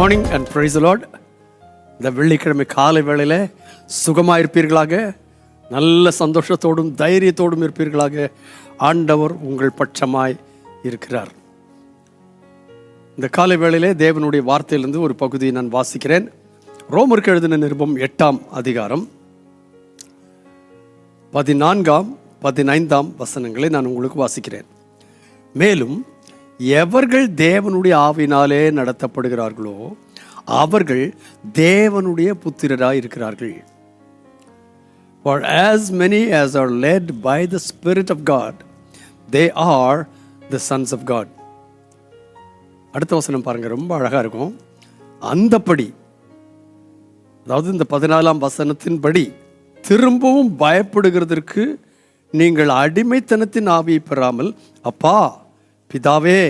Morning and price Lord இந்த வெள்ளிக்கிழமை காலை வேளையில் சுகமாக இருப்பீர்களாக. நல்ல சந்தோஷத்தோடும் தைரியத்தோடும் இருப்பீர்களாக. ஆண்டவர் உங்கள் பட்சமாய் இருக்கிறார். இந்த காலை வேளையிலே தேவனுடைய வார்த்தையிலிருந்து ஒரு பகுதியை நான் வாசிக்கிறேன். ரோமருக்கு எழுதின நிருபம் எட்டாம் அதிகாரம். பதினான்காம் பதினைந்தாம் வசனங்களை நான் உங்களுக்கு வாசிக்கிறேன். மேலும் எவர்கள் தேவனுடைய ஆவினாலே நடத்தப்படுகிறார்களோ அவர்கள் தேவனுடைய புத்திரராக இருக்கிறார்கள். For as many as are led by the spirit of God they are the sons of God அடுத்த வசனம் பாருங்கள் ரொம்ப அழகாக இருக்கும். அந்தப்படி அதாவது இந்த பதினாலாம் வசனத்தின்படி திரும்பவும் பயப்படுகிறதற்கு நீங்கள் அடிமைத்தனத்தின் ஆவியை பெறாமல் அப்பா பிதாவே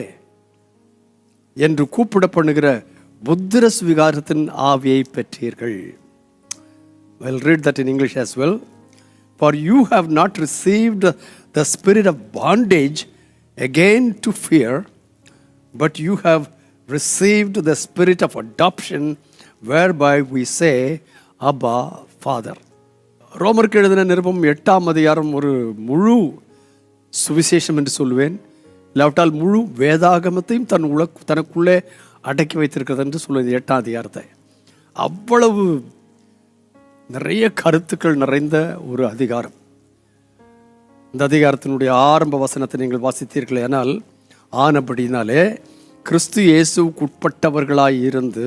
என்று கூப்பிட பண்ணுகிற புத்திர சுவிகாரத்தின் ஆவியை பெற்றீர்கள் well read that in English as well for you have not received the spirit of bondage again to fear but you have received the spirit of adoption whereby we say abba father ரோமருக்கு எழுதின நிருபம் எட்டாம் அதிகாரம் ஒரு முழு சுவிசேஷம் என்று சொல்வேன் இல்லாவிட்டால் முழு வேதாகமத்தையும் தன் உல தனக்குள்ளே அடக்கி வைத்திருக்கிறது என்று சொல்லுவது எட்டாம் அதிகாரத்தை. அவ்வளவு நிறைய கருத்துக்கள் நிறைந்த ஒரு அதிகாரம். இந்த அதிகாரத்தினுடைய ஆரம்ப வசனத்தை நீங்கள் வாசித்தீர்கள் ஆனால் ஆனபடினாலே கிறிஸ்து இயேசுக்குட்பட்டவர்களாய் இருந்து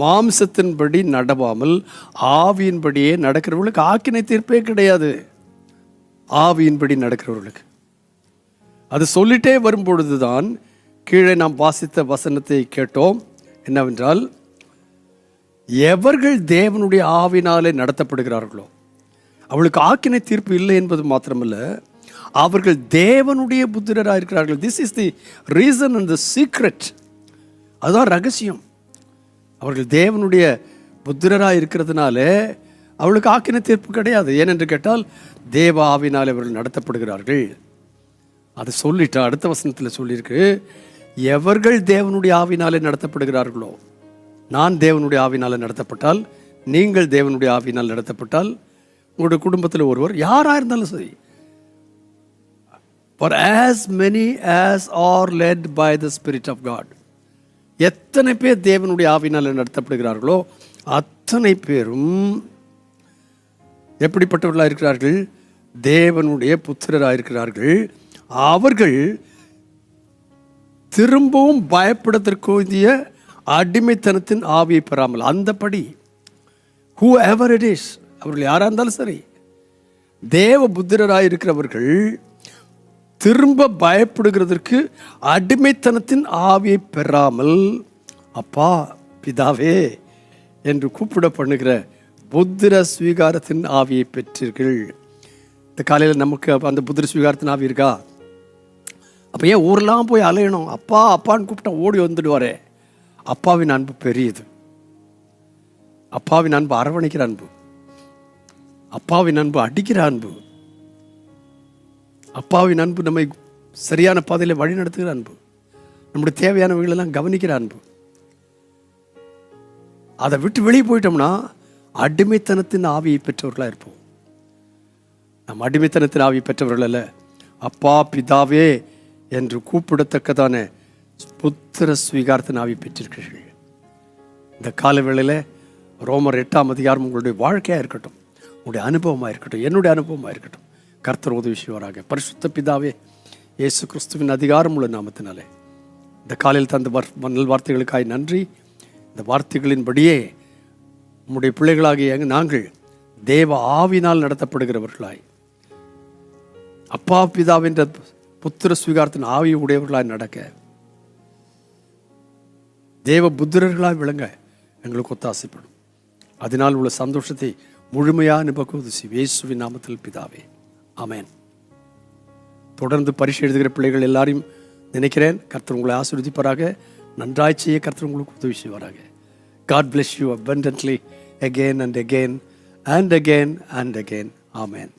மாம்சத்தின்படி நடவாமல் ஆவியின்படியே நடக்கிறவர்களுக்கு ஆக்கினை தீர்ப்பே கிடையாது. ஆவியின்படி நடக்கிறவர்களுக்கு. அது சொல்லிட்டே வரும்பொழுதுதான் கீழே நாம் வாசித்த வசனத்தை கேட்டோம். என்னவென்றால் எவர்கள் தேவனுடைய ஆவினாலே நடத்தப்படுகிறார்களோ அவளுக்கு ஆக்கினை தீர்ப்பு இல்லை என்பது மாத்திரமல்ல அவர்கள் தேவனுடைய புத்திரராக இருக்கிறார்கள். This is the reason and the secret அதுதான் ரகசியம். அவர்கள் தேவனுடைய புத்திரராக இருக்கிறதுனால அவளுக்கு ஆக்கின தீர்ப்பு கிடையாது. ஏனென்று கேட்டால் தேவ ஆவினால் அவர்கள் நடத்தப்படுகிறார்கள். அதை சொல்லிட்டு அடுத்த வசனத்தில் சொல்லியிருக்கு எவர்கள் தேவனுடைய ஆவினாலே நடத்தப்படுகிறார்களோ நான் தேவனுடைய ஆவினால் நடத்தப்பட்டால் நீங்கள் தேவனுடைய ஆவினால் நடத்தப்பட்டால் உங்களுடைய குடும்பத்தில் ஒருவர் யாராக இருந்தாலும் சரி for as many as are led by the spirit of God எத்தனை பேர் தேவனுடைய ஆவினால் நடத்தப்படுகிறார்களோ அத்தனை பேரும் எப்படிப்பட்டவர்களாக இருக்கிறார்கள்? தேவனுடைய புத்திரராக இருக்கிறார்கள். அவர்கள் திரும்பவும் பயப்படத்திற்குரிய அடிமைத்தனத்தின் ஆவியை பெறாமல் அந்தபடி ஹூ எவர் இட் இஸ் அவர்கள் யாராக இருந்தாலும் சரி தேவ புத்திரராக இருக்கிறவர்கள் திரும்ப பயப்படுகிறதற்கு அடிமைத்தனத்தின் ஆவியை பெறாமல் அப்பா பிதாவே என்று கூப்பிட பண்ணுகிற புத்திர ஸ்வீகாரத்தின் ஆவியை பெற்றீர்கள். இந்த காலையில் நமக்கு அந்த புத்திர ஸ்வீகாரத்தின் ஆவி இருக்கா? அப்போ ஏன் ஊரெலாம் போய் அலையணும்? அப்பா அப்பான்னு கூப்பிட்டா ஓடி வந்துடுவாரே. அப்பாவின் அன்பு பெரியது. அப்பாவின் அன்பு அரவணைக்கிற அன்பு. அப்பாவின் அன்பு அடிக்கிற அன்பு. அப்பாவின் அன்பு நம்மை சரியான பாதையில் வழி நடத்துகிற அன்பு. நம்முடைய தேவையானவங்களெல்லாம் கவனிக்கிற அன்பு. அதை விட்டு வெளியே போயிட்டோம்னா அடிமைத்தனத்தின் ஆவியை பெற்றவர்களாக இருப்போம். நம் அடிமைத்தனத்தின் ஆவியை பெற்றவர்கள் அல்ல. அப்பா பிதாவே என்று கூப்பிடத்தக்கதான புத்திர ஸ்வீகாரத்தை ஆவி பெற்றிருக்கிறீர்கள். இந்த காலவேளையில் ரோமர் எட்டாம் அதிகாரம் உங்களுடைய வாழ்க்கையாக இருக்கட்டும் உங்களுடைய அனுபவமாக இருக்கட்டும் என்னுடைய அனுபவமாக இருக்கட்டும் கர்த்தர் உதவி செய்வாராக பரிசுத்த பிதாவே இயேசு கிறிஸ்துவின் அதிகாரம் உள்ள நாமத்தினாலே இந்த காலையில் தந்த வர் நல் வார்த்தைகளுக்காய் நன்றி. இந்த வார்த்தைகளின்படியே உம்முடைய பிள்ளைகளாகிய நாங்கள் தேவ ஆவினால் நடத்தப்படுகிறவர்களாய். அப்பா பிதாவின்ற புத்திர சுவீகாரத்தின் ஆவி உடையவர்களாக நடக்க. தேவ புத்திரர்களாக விளங்க எங்களுக்கு ஒத்தாசைப்படும். அதனால் உள்ள சந்தோஷத்தை முழுமையாக அனுபவிப்பது இயேசுவின் நாமத்தில் பிதாவே. அமேன் தொடர்ந்து பரிசு எழுதுகிற பிள்ளைகள் எல்லாரையும் நினைக்கிறேன். கர்த்தர் உங்களை ஆசீர்வதிப்பாராக. நன்றாய் செய்ய கர்த்தர் உங்களுக்கு உதவி செய்வாராக. God bless you abundantly again and again and again and again amen.